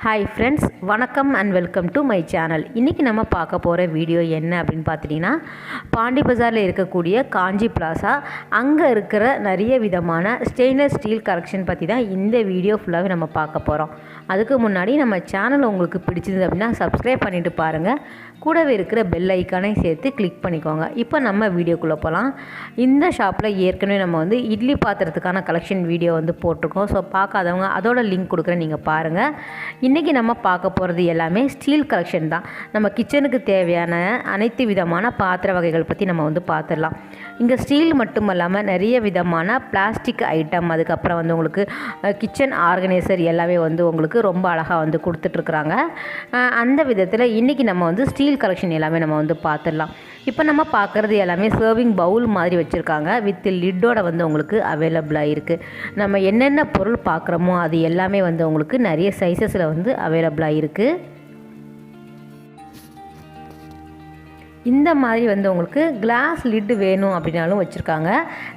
Hi friends வணக்கம் and welcome to my channel இன்றைக்கி நம்ம பார்க்க போகிற வீடியோ என்ன அப்படின்னு பார்த்துட்டிங்கன்னா பாண்டி பஜாரில் இருக்கக்கூடிய காஞ்சி பிளாசா அங்கே இருக்கிற நிறைய விதமான ஸ்டெயின்லெஸ் ஸ்டீல் கலெக்ஷன் பற்றி தான் இந்த வீடியோ ஃபுல்லாகவே நம்ம பார்க்க போகிறோம் அதுக்கு முன்னாடி நம்ம சேனல் உங்களுக்கு பிடிச்சிருந்தது அப்படின்னா சப்ஸ்கிரைப் பண்ணிவிட்டு பாருங்கள் கூடவே இருக்கிற பெல் ஐக்கானை சேர்த்து கிளிக் பண்ணிக்கோங்க. இப்போ நம்ம வீடியோக்குள்ளே போகலாம் இந்த ஷாப்பில் ஏற்கனவே நம்ம வந்து இட்லி பாத்திரத்துக்கான கலெக்ஷன் வீடியோ வந்து போட்டிருக்கோம். ஸோ பார்க்காதவங்க அதோட லிங்க் கொடுக்குறேன் நீங்கள் பாருங்கள் இன்றைக்கி நம்ம பார்க்க போகிறது எல்லாமே ஸ்டீல் கலெக்ஷன் தான். நம்ம கிச்சனுக்கு தேவையான அனைத்து விதமான பாத்திர வகைகள் பற்றி நம்ம வந்து பார்த்துடலாம் இங்கே ஸ்டீல் மட்டும் இல்லாமல் நிறைய விதமான பிளாஸ்டிக் ஐட்டம் அதுக்கப்புறம் வந்து உங்களுக்கு கிச்சன் ஆர்கனைசர் எல்லாமே வந்து உங்களுக்கு ரொம்ப அழகாக வந்து கொடுத்துட்ருக்குறாங்க அந்த விதத்தில் இன்றைக்கி நம்ம வந்து ஸ்டீல் கலெக்ஷன் எல்லாமே நம்ம வந்து பார்த்துடலாம். இப்போ நம்ம பார்க்குறது எல்லாமே சர்விங் பவுல் மாதிரி வச்சுருக்காங்க. வித் லிட்டோட வந்து உங்களுக்கு அவைலபிளாக இருக்குது நம்ம என்னென்ன பொருள் பார்க்குறோமோ அது எல்லாமே வந்து உங்களுக்கு நிறைய சைஸஸில் வந்து அவைலபிளாக இருக்குது இந்த மாதிரி வந்து உங்களுக்கு கிளாஸ் லிட்டு வேணும் அப்படின்னாலும் வச்சுருக்காங்க.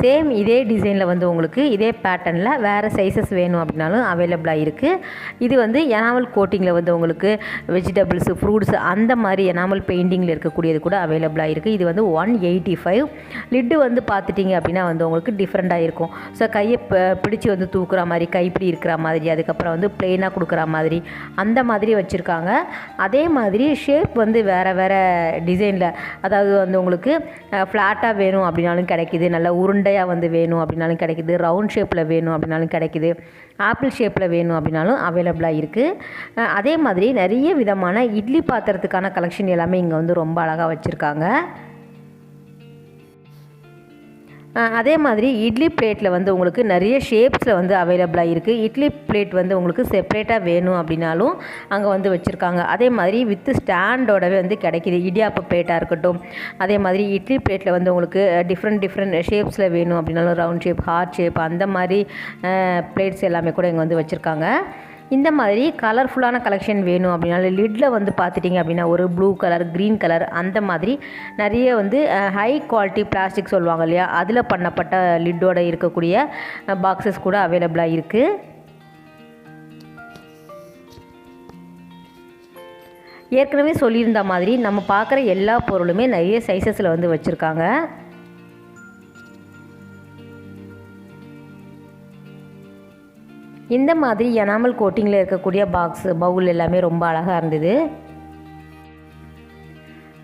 சேம் இதே டிசைனில் வந்து உங்களுக்கு இதே பேட்டர்னில் வேறு சைஸஸ் வேணும் அப்படின்னாலும் அவைலபிளாக இருக்குது இது வந்து எனாமல் கோட்டிங்கில் வந்து உங்களுக்கு வெஜிடபிள்ஸு ஃப்ரூட்ஸ் அந்த மாதிரி எனாமல் பெயிண்டிங்கில் இருக்கக்கூடியது கூட அவைலபிளாக இருக்குது இது வந்து ஒன் எயிட்டி ஃபைவ் லிட்டு வந்து பார்த்துட்டிங்க அப்படின்னா வந்து உங்களுக்கு டிஃப்ரெண்ட்டாக இருக்கும். ஸோ கையை பிடிச்சி வந்து தூக்குற மாதிரி கைப்பிடி இருக்கிற மாதிரி அதுக்கப்புறம் வந்து பிளெயினாக கொடுக்குற மாதிரி அந்த மாதிரி வச்சுருக்காங்க. அதே மாதிரி ஷேப் வந்து வேறு வேறு டிசைனில் அதாவது வந்து உங்களுக்கு ஃப்ளாட்டாக வேணும் அப்படின்னாலும் கிடைக்கிது. நல்ல உருண்டையாக வந்து வேணும் அப்படின்னாலும் கிடைக்கிது. ரவுண்ட் ஷேப்பில் வேணும் அப்படின்னாலும் கிடைக்கிது. ஆப்பிள் ஷேப்பில் வேணும் அப்படின்னாலும் அவைலபிளாக இருக்குது அதே மாதிரி நிறைய விதமான இட்லி பாத்திரத்துக்கான கலெக்ஷன் எல்லாமே இங்கே வந்து ரொம்ப அழகாக வச்சுருக்காங்க. அதே மாதிரி இட்லி பிளேட்டில் வந்து உங்களுக்கு நிறைய ஷேப்ஸில் வந்து அவைலபிளாக இருக்குது இட்லி பிளேட் வந்து உங்களுக்கு செப்ரேட்டாக வேணும் அப்படின்னாலும் அங்கே வந்து வச்சுருக்காங்க. அதே மாதிரி வித்து ஸ்டாண்டோடவே வந்து கிடைக்கிது. இடியாப்ப பிளேட்டாக இருக்கட்டும். அதே மாதிரி இட்லி பிளேட்டில் வந்து உங்களுக்கு டிஃப்ரெண்ட் டிஃப்ரெண்ட் ஷேப்ஸில் வேணும் அப்படின்னாலும் ரவுண்ட் ஷேப் ஹார்ட் ஷேப் அந்த மாதிரி பிளேட்ஸ் எல்லாமே கூட இங்கே வந்து வச்சுருக்காங்க. இந்த மாதிரி கலர்ஃபுல்லான கலெக்ஷன் வேணும் அப்படின்னால லிட்டில் வந்து பார்த்துட்டிங்க அப்படின்னா ஒரு ப்ளூ கலர் க்ரீன் கலர் அந்த மாதிரி நிறைய வந்து ஹை குவாலிட்டி பிளாஸ்டிக் சொல்லுவாங்க இல்லையா? அதில் பண்ணப்பட்ட லிட்டோட இருக்கக்கூடிய பாக்ஸஸ் கூட அவைலபிளாக இருக்குது ஏற்கனவே சொல்லியிருந்த மாதிரி நம்ம பார்க்குற எல்லா பொருளுமே நிறைய சைஸஸில் வந்து வச்சுருக்காங்க. இந்த மாதிரி எனாமல் கோட்டிங்கில் இருக்கக்கூடிய பாக்ஸு பவுல் எல்லாமே ரொம்ப அழகாக இருந்தது.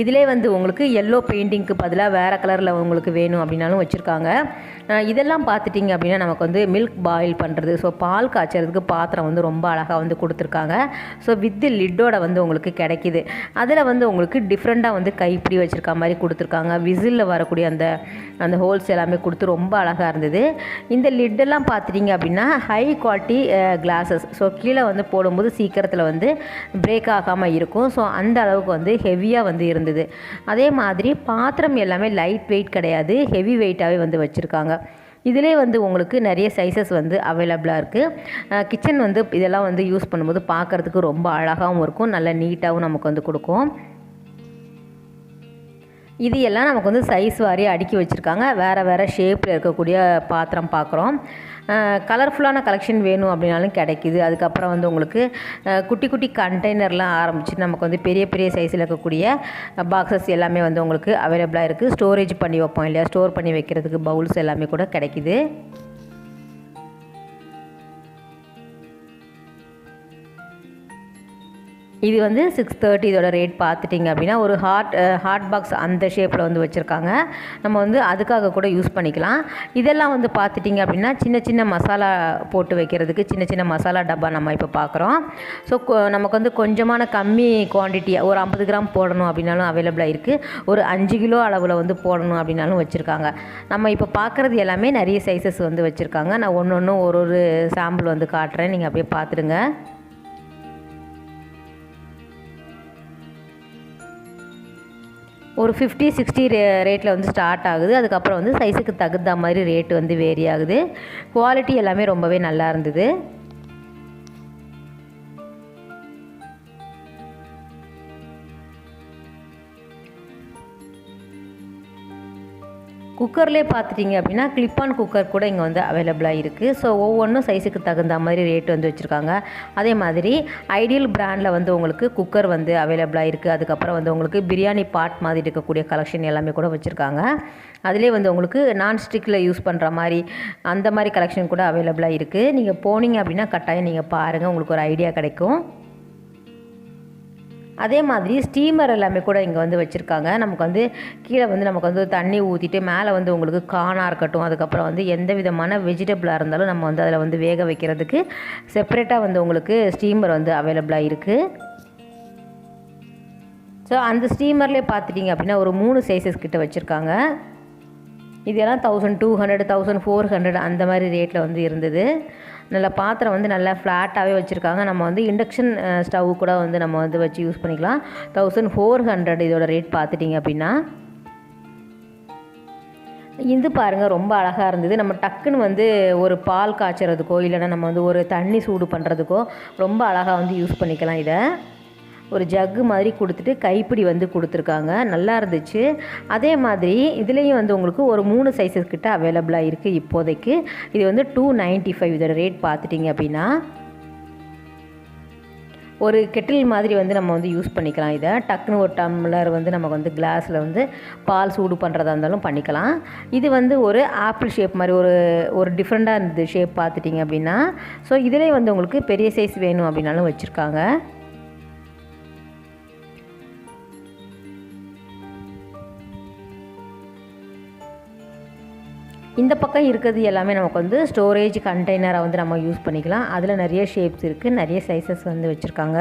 இதிலே வந்து உங்களுக்கு எல்லோ பெயிண்டிங்க்கு பதிலாக வேறு கலரில் உங்களுக்கு வேணும் அப்படின்னாலும் வச்சுருக்காங்க. இதெல்லாம் பார்த்துட்டிங்க அப்படின்னா நமக்கு வந்து மில்க் பாயில் பண்ணுறது ஸோ பால் காய்ச்சறதுக்கு பாத்திரம் வந்து ரொம்ப அழகாக வந்து கொடுத்துருக்காங்க. ஸோ வித்து லிட்டோட வந்து உங்களுக்கு கிடைக்கிது. அதில் வந்து உங்களுக்கு டிஃப்ரெண்ட்டாக வந்து கைப்பிடி வச்சுருக்க மாதிரி கொடுத்துருக்காங்க. விசிலில் வரக்கூடிய அந்த அந்த ஹோல்ஸ் எல்லாமே கொடுத்து ரொம்ப அழகாக இருந்தது. இந்த லிட்டெல்லாம் பார்த்துட்டிங்க அப்படின்னா ஹை குவாலிட்டி கிளாஸஸ் ஸோ கீழே வந்து போடும்போது சீக்கிரத்தில் வந்து பிரேக் ஆகாமல் இருக்கும். ஸோ அந்த அளவுக்கு வந்து ஹெவியாக வந்து இருந்தது. இருந்தது. அதே மாதிரி பாத்திரம் எல்லாமே லைட் வெயிட் கிடையாது. ஹெவி வெயிட்டாகவே வந்து வச்சுருக்காங்க. இதிலே வந்து உங்களுக்கு நிறைய சைஸஸ் வந்து அவைலபிளாக இருக்குது கிச்சன் வந்து இதெல்லாம் வந்து யூஸ் பண்ணும்போது பார்க்குறதுக்கு ரொம்ப அழகாகவும் இருக்கும். நல்ல நீட்டாகவும் நமக்கு வந்து கொடுக்கும். இது எல்லாம் நமக்கு வந்து சைஸ் வாரி அடுக்கி வச்சுருக்காங்க. வேறு வேறு ஷேப்பில் இருக்கக்கூடிய பாத்திரம் பார்க்குறோம் கலர்ஃபுல்லான கலெக்ஷன் வேணும் அப்படின்னாலும் கிடைக்கிது. அதுக்கப்புறம் வந்து உங்களுக்கு குட்டி குட்டி கண்டெய்னர்லாம் ஆரம்பிச்சு நமக்கு வந்து பெரிய பெரிய சைஸில் இருக்கக்கூடிய பாக்ஸஸ் எல்லாமே வந்து உங்களுக்கு அவைலபிளாக இருக்குது ஸ்டோரேஜ் பண்ணி வைப்போம் இல்லையா? ஸ்டோர் பண்ணி வைக்கிறதுக்கு பவுல்ஸ் எல்லாமே கூட கிடைக்கிது. இது வந்து சிக்ஸ் தேர்ட்டி இதோட ரேட் பார்த்துட்டிங்க அப்படின்னா ஒரு ஹாட் ஹாட் பாக்ஸ் அந்த ஷேப்பில் வந்து வச்சுருக்காங்க. நம்ம வந்து அதுக்காக கூட யூஸ் பண்ணிக்கலாம். இதெல்லாம் வந்து பார்த்துட்டிங்க அப்படின்னா சின்ன சின்ன மசாலா போட்டு வைக்கிறதுக்கு சின்ன சின்ன மசாலா டப்பா நம்ம இப்போ பார்க்குறோம். ஸோ நமக்கு வந்து கொஞ்சமான கம்மி குவான்டிட்டியாக ஒரு ஐம்பது கிராம் போடணும் அப்படின்னாலும் அவைலபிளாக இருக்குது ஒரு அஞ்சு கிலோ அளவில் வந்து போடணும் அப்படின்னாலும் வச்சுருக்காங்க. நம்ம இப்போ பார்க்குறது எல்லாமே நிறைய சைஸஸ் வந்து வச்சுருக்காங்க. நான் ஒன்று ஒன்று ஒரு ஒரு சாம்பிள் வந்து காட்டுறேன். நீங்கள் அப்படியே பார்த்துடுங்க. ஒரு ஃபிஃப்டி சிக்ஸ்டி ரே ரேட்டில் வந்து ஸ்டார்ட் ஆகுது. அதுக்கப்புறம் வந்து சைஸுக்கு தகுந்த மாதிரி ரேட்டு வந்து வேரி ஆகுது. குவாலிட்டி எல்லாமே ரொம்பவே நல்லா இருந்தது. குக்கர்லேயே பார்த்துட்டிங்க அப்படின்னா கிளிப்பான் குக்கர் கூட இங்கே வந்து அவைலபிளாக இருக்குது ஸோ ஒவ்வொன்றும் சைஸுக்கு தகுந்த மாதிரி ரேட் வந்து வச்சுருக்காங்க. அதே மாதிரி ஐடியல் பிராண்டில் வந்து உங்களுக்கு குக்கர் வந்து அவைலபிளாக இருக்குது அதுக்கப்புறம் வந்து உங்களுக்கு பிரியாணி பாட் மாதிரி இருக்கக்கூடிய கலெக்ஷன் எல்லாமே கூட வச்சுருக்காங்க. அதிலே வந்து உங்களுக்கு நான்ஸ்டிக்கில் யூஸ் பண்ணுற மாதிரி அந்த மாதிரி கலெக்ஷன் கூட அவைலபிளாக இருக்குது நீங்கள் போனீங்க அப்படின்னா கட்டாயம் நீங்கள் பாருங்கள் உங்களுக்கு ஒரு ஐடியா கிடைக்கும். அதே மாதிரி ஸ்டீமர் எல்லாமே கூட இங்கே வந்து வச்சுருக்காங்க. நமக்கு வந்து கீழே வந்து நமக்கு வந்து தண்ணி ஊற்றிட்டு மேலே வந்து உங்களுக்கு கானாக இருக்கட்டும் அதுக்கப்புறம் வந்து எந்த விதமான வெஜிடபிளாக இருந்தாலும் நம்ம வந்து அதில் வந்து வேக வைக்கிறதுக்கு செப்பரேட்டாக வந்து உங்களுக்கு ஸ்டீமர் வந்து அவைலபிளாக இருக்குது ஸோ அந்த ஸ்டீமர்லேயே பார்த்துட்டிங்க அப்படின்னா ஒரு மூணு சைஸஸ் கிட்ட வச்சுருக்காங்க. இதெல்லாம் thousand two hundred thousand four hundred அந்த மாதிரி ரேட்டில் வந்து இருந்தது. நல்ல பாத்திரம் வந்து நல்லா ஃப்ளாட்டாகவே வச்சுருக்காங்க. நம்ம வந்து இண்டக்ஷன் ஸ்டவ் கூட வந்து நம்ம வந்து வச்சு யூஸ் பண்ணிக்கலாம். தௌசண்ட் ஃபோர் ஹண்ட்ரட் இதோட ரேட் பார்த்துட்டிங்க அப்படின்னா இது பாருங்கள் ரொம்ப அழகாக இருந்தது. நம்ம டக்குன்னு வந்து ஒரு பால் காய்ச்சறதுக்கோ இல்லைன்னா நம்ம வந்து ஒரு தண்ணி சூடு பண்ணுறதுக்கோ ரொம்ப அழகாக வந்து யூஸ் பண்ணிக்கலாம் இதை. ஒரு ஜக்கு மாதிரி கொடுத்துட்டு கைப்பிடி வந்து கொடுத்துருக்காங்க. நல்லா இருந்துச்சு. அதே மாதிரி இதுலேயும் வந்து உங்களுக்கு ஒரு மூணு சைஸஸ் கிட்ட அவைலபிளாக இருக்குது இப்போதைக்கு. இது வந்து டூ நைன்ட்டி ஃபைவ் இதோட ரேட் பார்த்துட்டிங்க அப்படின்னா ஒரு கெட்டில் மாதிரி வந்து நம்ம வந்து யூஸ் பண்ணிக்கலாம் இதை. டக்குன்னு ஒரு டம்ளர் வந்து நமக்கு வந்து கிளாஸில் வந்து பால் சூடு பண்ணுறதா இருந்தாலும் பண்ணிக்கலாம். இது வந்து ஒரு ஆப்பிள் ஷேப் மாதிரி ஒரு ஒரு டிஃப்ரெண்ட்டாக இருந்தது ஷேப் பார்த்துட்டிங்க அப்படின்னா ஸோ இதிலே வந்து உங்களுக்கு பெரிய சைஸ் வேணும் அப்படின்னாலும் வச்சுருக்காங்க. இந்த பக்கம் இருக்கிறது எல்லாமே நமக்கு வந்து ஸ்டோரேஜ் கண்டெய்னராக வந்து நம்ம யூஸ் பண்ணிக்கலாம். அதில் நிறைய ஷேப்ஸ் இருக்குது நிறைய சைஸஸ் வந்து வச்சுருக்காங்க.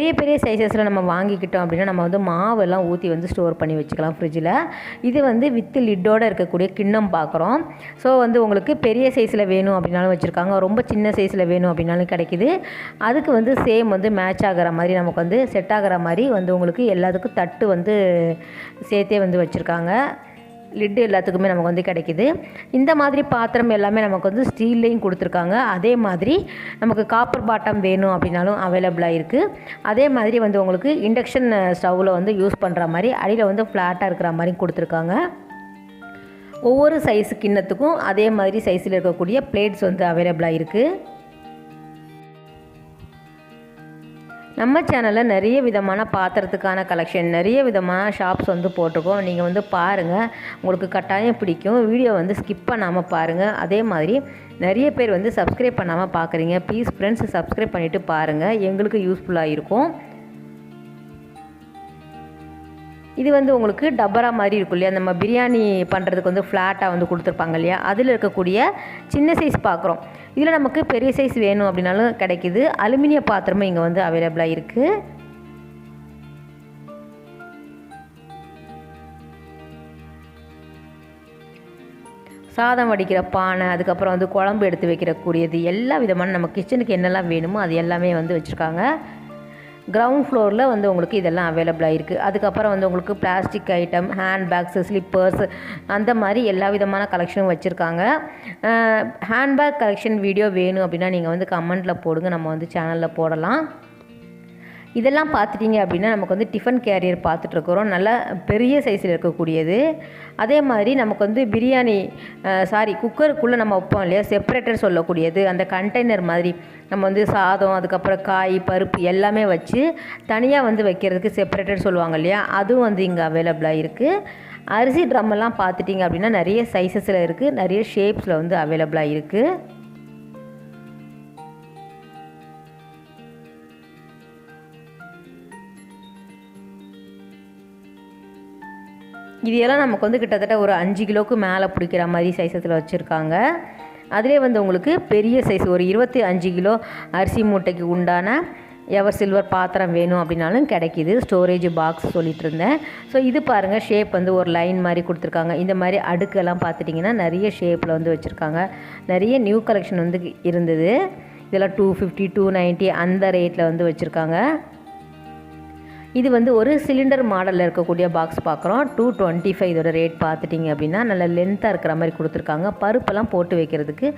பெரிய பெரிய சைஸஸில் நம்ம வாங்கிக்கிட்டோம் அப்படின்னா நம்ம வந்து மாவெல்லாம் ஊற்றி வந்து ஸ்டோர் பண்ணி வச்சுக்கலாம் ஃப்ரிட்ஜில் இது வந்து வித்து லிட்டோடு இருக்கக்கூடிய கிண்ணம் பார்க்குறோம் ஸோ வந்து உங்களுக்கு பெரிய சைஸில் வேணும் அப்படின்னாலும் வச்சுருக்காங்க. ரொம்ப சின்ன சைஸில் வேணும் அப்படின்னாலும் கிடைக்கிது. அதுக்கு வந்து சேம் வந்து மேட்ச் ஆகிற மாதிரி நமக்கு வந்து செட் ஆகிற மாதிரி வந்து உங்களுக்கு எல்லாத்துக்கும் தட்டு வந்து சேர்த்தே வந்து வச்சுருக்காங்க. லிட்டு எல்லாத்துக்குமே நமக்கு வந்து கிடைக்கிது. இந்த மாதிரி பாத்திரம் எல்லாமே நமக்கு வந்து ஸ்டீல்லையும் கொடுத்துருக்காங்க. அதே மாதிரி நமக்கு காப்பர் பாட்டம் வேணும் அப்படின்னாலும் அவைலபிளாக இருக்குது அதே மாதிரி வந்து உங்களுக்கு இண்டக்ஷன் ஸ்டவ்வில் வந்து யூஸ் பண்ணுற மாதிரி அடியில் வந்து ஃப்ளாட்டாக இருக்கிற மாதிரி கொடுத்துருக்காங்க. ஒவ்வொரு சைஸ் கிண்ணத்துக்கும் அதே மாதிரி சைஸில் இருக்கக்கூடிய பிளேட்ஸ் வந்து அவைலபிளாக இருக்குது நம்ம சேனலில் நிறைய விதமான பாத்திரத்துக்கான கலெக்ஷன் நிறைய விதமான ஷாப்ஸ் வந்து போட்டிருக்கோம். நீங்கள் வந்து பாருங்கள் உங்களுக்கு கட்டாயம் பிடிக்கும். வீடியோ வந்து ஸ்கிப் பண்ணாமல் பாருங்கள் அதே மாதிரி நிறைய பேர் வந்து சப்ஸ்கிரைப் பண்ணாமல் பார்க்குறீங்க ப்ளீஸ் ஃப்ரெண்ட்ஸ் சப்ஸ்கிரைப் பண்ணிவிட்டு பாருங்கள் எங்களுக்கு யூஸ்ஃபுல்லாக இருக்கும். இது வந்து உங்களுக்கு டபரா மாதிரி இருக்கும் இல்லையா? நம்ம பிரியாணி பண்ணுறதுக்கு வந்து ஃப்ளாட்டாக வந்து கொடுத்துருப்பாங்க இல்லையா? அதில் இருக்கக்கூடிய சின்ன சைஸ் பார்க்குறோம் இதில் நமக்கு பெரிய சைஸ் வேணும் அப்படின்னாலும் கிடைக்கிது. அலுமினிய பாத்திரமும் இங்கே வந்து அவைலபிளாக இருக்குது சாதம் வடிக்கிற பானை அதுக்கப்புறம் வந்து குழம்பு எடுத்து வைக்கிறக்கூடியது எல்லா விதமான நம்ம கிச்சனுக்கு என்னெல்லாம் வேணுமோ அது எல்லாமே வந்து வச்சுருக்காங்க. கிரவுண்ட் ஃப்ளோரில் வந்து உங்களுக்கு இதெல்லாம் அவைலபிளாக இருக்குது அதுக்கப்புறம் வந்து உங்களுக்கு plastic item hand bags slippers அந்த மாதிரி எல்லா விதமான கலெக்ஷனும் வச்சுருக்காங்க. ஹேண்ட்பேக் கலெக்ஷன் வீடியோ வேணும் அப்படின்னா நீங்கள் வந்து கமெண்ட்டில் போடுங்க. நம்ம வந்து சேனலில் போடலாம். இதெல்லாம் பார்த்துட்டிங்க அப்படின்னா நமக்கு வந்து டிஃபன் கேரியர் பார்த்துட்ருக்குறோம். நல்லா பெரிய சைஸில் இருக்கக்கூடியது. அதே மாதிரி நமக்கு வந்து பிரியாணி சாரி குக்கருக்குள்ளே நம்ம வைப்போம் இல்லையா? செப்பரேட்டர் சொல்லக்கூடியது. அந்த கண்டெய்னர் மாதிரி நம்ம வந்து சாதம் அதுக்கப்புறம் காய் பருப்பு எல்லாமே வச்சு தனியாக வந்து வைக்கிறதுக்கு செப்பரேட்டர் சொல்லுவாங்க இல்லையா? அதுவும் வந்து இங்கே அவைலபிளாக இருக்குது அரிசி ட்ரம்மெல்லாம் பார்த்துட்டிங்க அப்படின்னா நிறைய சைஸஸில் இருக்குது நிறைய ஷேப்ஸில் வந்து அவைலபிளாக இருக்குது இதையெல்லாம் நமக்கு வந்து கிட்டத்தட்ட ஒரு அஞ்சு கிலோவுக்கு மேலே பிடிக்கிற மாதிரி சைஸத்தில் வச்சுருக்காங்க. அதிலே வந்து உங்களுக்கு பெரிய சைஸ் ஒரு இருபத்தி அஞ்சு கிலோ அரிசி மூட்டைக்கு உண்டான எவர் சில்வர் பாத்திரம் வேணும் அப்படின்னாலும் கிடைக்கிது. ஸ்டோரேஜ் பாக்ஸ் சொல்லிட்டு இருந்தேன் ஸோ இது பாருங்கள் ஷேப் வந்து ஒரு லைன் மாதிரி கொடுத்துருக்காங்க. இந்த மாதிரி அடுக்கெல்லாம் பார்த்துட்டிங்கன்னா நிறைய ஷேப்பில் வந்து வச்சுருக்காங்க. நிறைய நியூ கலெக்ஷன் வந்து இருந்தது. இதெல்லாம் டூ ஃபிஃப்டி டூ நைன்ட்டி அந்த ரேட்டில் வந்து வச்சுருக்காங்க. இது வந்து ஒரு சிலிண்டர் மாடலில் இருக்கக்கூடிய பாக்ஸ் பார்க்குறோம். டூ டுவெண்ட்டி ஃபைவ் இதோட ரேட் பார்த்துட்டிங்க அப்படின்னா நல்ல லென்த்தாக இருக்கிற மாதிரி கொடுத்துருக்காங்க. பருப்பெல்லாம் போட்டு வைக்கிறதுக்கு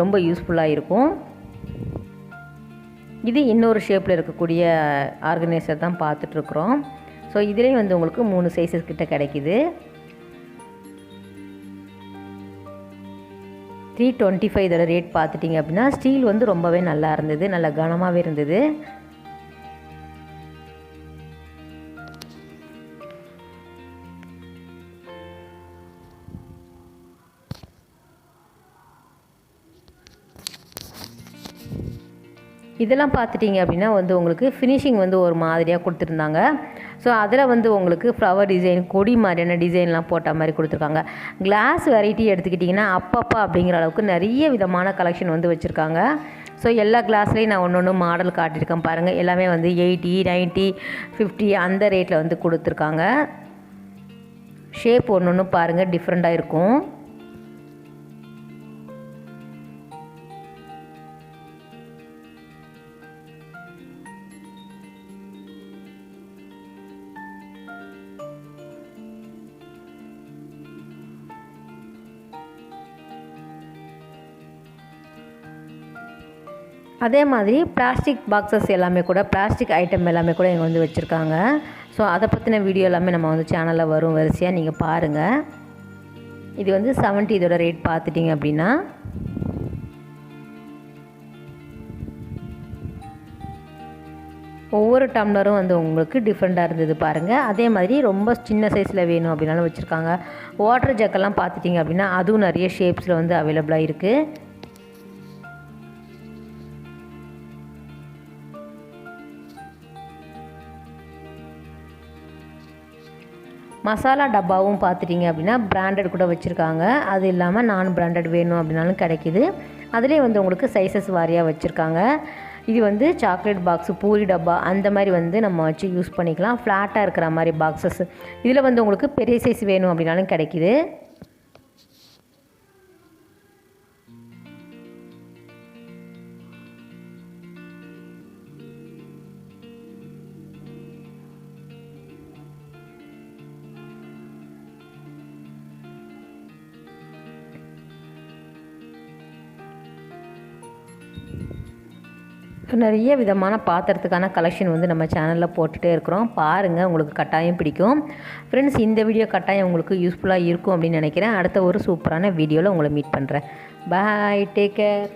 ரொம்ப யூஸ்ஃபுல்லாக இருக்கும். இது இன்னொரு ஷேப்பில் இருக்கக்கூடிய ஆர்கனைசர் தான் பார்த்துட்ருக்குறோம் ஸோ இதுலேயும் வந்து உங்களுக்கு மூணு சைஸஸ் கிட்ட கிடைக்குது. த்ரீ டுவெண்ட்டி ஃபைவ் இதோட ரேட் பார்த்துட்டிங்க அப்படின்னா ஸ்டீல் வந்து ரொம்பவே நல்லா இருந்தது நல்லா கனமாகவே இருந்தது. இதெல்லாம் பார்த்துட்டிங்க அப்படின்னா வந்து உங்களுக்கு ஃபினிஷிங் வந்து ஒரு மாதிரியாக கொடுத்துருந்தாங்க. ஸோ அதில் வந்து உங்களுக்கு ஃப்ளவர் டிசைன் கொடி மாதிரியான டிசைன்லாம் போட்ட மாதிரி கொடுத்துருக்காங்க. கிளாஸ் வெரைட்டி எடுத்துக்கிட்டிங்கன்னா அப்பப்பா அப்படிங்கிற அளவுக்கு நிறைய விதமான கலெக்ஷன் வந்து வச்சுருக்காங்க. ஸோ எல்லா கிளாஸ்லேயும் நான் ஒன்று ஒன்று மாடல் காட்டியிருக்கேன் பாருங்கள் எல்லாமே வந்து எயிட்டி நைன்ட்டி ஃபிஃப்டி அந்த ரேட்டில் வந்து கொடுத்துருக்காங்க. ஷேப் ஒன்று ஒன்று பாருங்கள் டிஃப்ரெண்ட்டாக இருக்கும். அதே மாதிரி பிளாஸ்டிக் பாக்ஸஸ் எல்லாமே கூட பிளாஸ்டிக் ஐட்டம் எல்லாமே கூட இங்கே வந்து வச்சுருக்காங்க. ஸோ அதை பற்றின வீடியோ எல்லாமே நம்ம வந்து சேனலில் வரும் வரிசையாக நீங்கள் பாருங்கள் இது வந்து செவன்ட்டி இதோட ரேட் பார்த்துட்டிங்க அப்படின்னா ஒவ்வொரு டம்ளரும் வந்து உங்களுக்கு டிஃப்ரெண்ட்டாக இருந்தது பாருங்கள் அதே மாதிரி ரொம்ப சின்ன சைஸில் வேணும் அப்படின்னாலும் வச்சுருக்காங்க. வாட்டர் ஜக்கெல்லாம் பார்த்துட்டிங்க அப்படின்னா அதுவும் நிறைய ஷேப்ஸில் வந்து அவைலபிளாக இருக்குது மசாலா டப்பாவும் பார்த்துட்டிங்க அப்படின்னா பிராண்டட் கூட வச்சுருக்காங்க. அது இல்லாமல் நான் பிராண்டட் வேணும் அப்படின்னாலும் கிடைக்கிது. அதிலே வந்து உங்களுக்கு சைஸஸ் வாரியாக வச்சுருக்காங்க. இது வந்து சாக்லேட் பாக்ஸு பூரி டப்பா அந்த மாதிரி வந்து நம்ம வச்சு யூஸ் பண்ணிக்கலாம். ஃப்ளாட்டாக இருக்கிற மாதிரி பாக்ஸஸ் இதில் வந்து உங்களுக்கு பெரிய சைஸ் வேணும் அப்படின்னாலும் கிடைக்கிது. நிறைய விதமான பாத்திரத்துக்கான கலெக்ஷன் வந்து நம்ம சேனலில் போட்டுகிட்டே இருக்கிறோம். பாருங்கள் உங்களுக்கு கட்டாயம் பிடிக்கும். ஃப்ரெண்ட்ஸ் இந்த வீடியோ கட்டாயம் உங்களுக்கு யூஸ்ஃபுல்லாக இருக்கும் அப்படின்னு நினைக்கிறேன். அடுத்த ஒரு சூப்பரான வீடியோவில் உங்களை மீட் பண்ணுறேன் பாய் டேக் கேர்